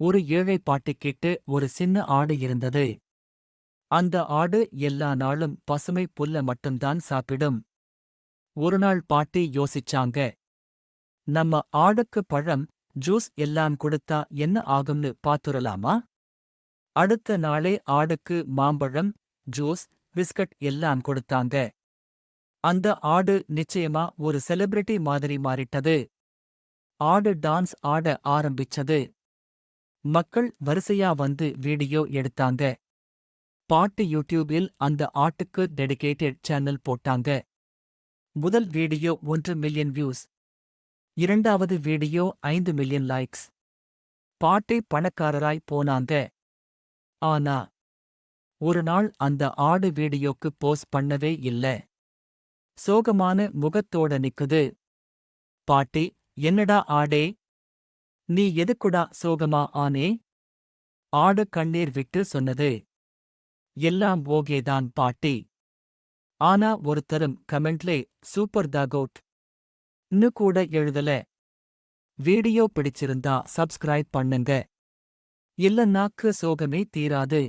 ஒரு ஏழை பாட்டு கேட்டு ஒரு சின்ன ஆடு இருந்தது. அந்த ஆடு எல்லா நாளும் பசுமை புல்ல மட்டும்தான் சாப்பிடும். ஒருநாள் பாட்டி யோசிச்சாங்க நம்ம ஆடுக்கு பழம் ஜூஸ் எல்லாம் கொடுத்தா என்ன ஆகும்னு பாத்துரலாமா? அடுத்த நாளே ஆடுக்கு மாம்பழம் ஜூஸ் பிஸ்கட் எல்லாம் கொடுத்தாங்க. அந்த ஆடு நிச்சயமா ஒரு செலிபிரிட்டி மாதிரி மாறிட்டது. ஆடு டான்ஸ் ஆட ஆரம்பிச்சது. மக்கள் வரிசையா வந்து வீடியோ எடுத்தாங்க. பாட்டு யூடியூபில் அந்த ஆட்டுக்கு டெடிகேட்டட் சேனல் போட்டாங்க. முதல் வீடியோ ஒன்று மில்லியன் வியூஸ் இரண்டாவது வீடியோ ஐந்து மில்லியன் லைக்ஸ் பாட்டை பணக்காரராய் போனாங்க. ஆனா ஒரு நாள் அந்த ஆடு வீடியோக்கு போஸ்ட் பண்ணவே இல்ல. சோகமான முகத்தோட நிக்குது. பாட்டி என்னடா ஆடே? நீ எதுக்குடா சோகமா ஆனே? ஆடு கண்ணீர் விட்டு சொன்னது. எல்லாம் ஓகேதான் பாட்டி. ஆனா ஒருத்தரும் கமெண்ட்லே சூப்பர் த கோட் ன்னு கூட எழுதல. வீடியோ பிடிச்சிருந்தா சப்ஸ்கிரைப் பண்ணுங்க. இல்லன்னாக்கு சோகமே தீராது.